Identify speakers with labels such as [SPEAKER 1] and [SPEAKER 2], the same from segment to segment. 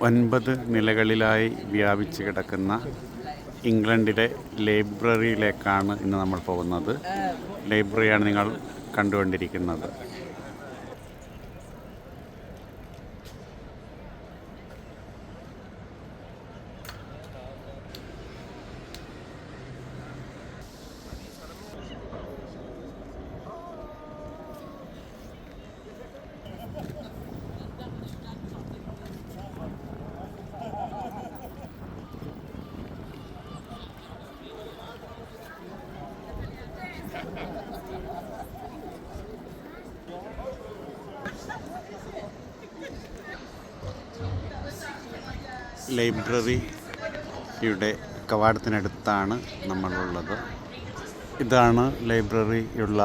[SPEAKER 1] ഒൻപത് നിലകളിലായി വ്യാപിച്ച് കിടക്കുന്ന ഇംഗ്ലണ്ടിലെ ലൈബ്രറിയിലേക്കാണ് ഇന്ന് നമ്മൾ പോകുന്നത്. ലൈബ്രറിയാണ് നിങ്ങൾ കണ്ടുകൊണ്ടിരിക്കുന്നത്. ലൈബ്രറിയുടെ കവാടത്തിനടുത്താണ് നമ്മളുള്ളത്. ഇതാണ് ലൈബ്രറിയുള്ള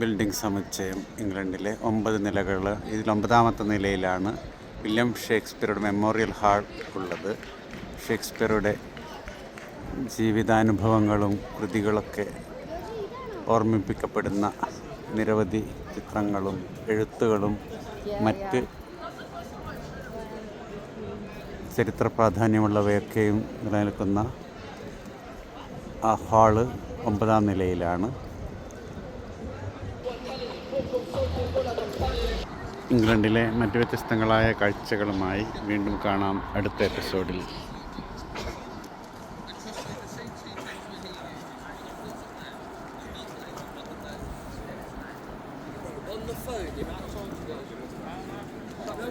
[SPEAKER 1] ബിൽഡിംഗ് സമുച്ചയം ഇംഗ്ലണ്ടിലെ ഒമ്പത് നിലകൾ ഇതിൽ ഒമ്പതാമത്തെ നിലയിലാണ് വില്യം ഷേക്സ്പിയറുടെ മെമ്മോറിയൽ ഹാൾ ഉള്ളത്. ഷേക്സ്പിയറുടെ ജീവിതാനുഭവങ്ങളും കൃതികളൊക്കെ ഓർമ്മിപ്പിക്കപ്പെടുന്ന നിരവധി ചിത്രങ്ങളും എഴുത്തുകളും മറ്റ് ചരിത്ര പ്രാധാന്യമുള്ളവയൊക്കെയും നിലനിൽക്കുന്ന ആ ഹാൾ ഒമ്പതാം നിലയിലാണ്. ഇംഗ്ലണ്ടിലെ മറ്റ് വ്യത്യസ്തങ്ങളായ കാഴ്ചകളുമായി വീണ്ടും കാണാം അടുത്ത എപ്പിസോഡിൽ. on the phone, the amount of times you guys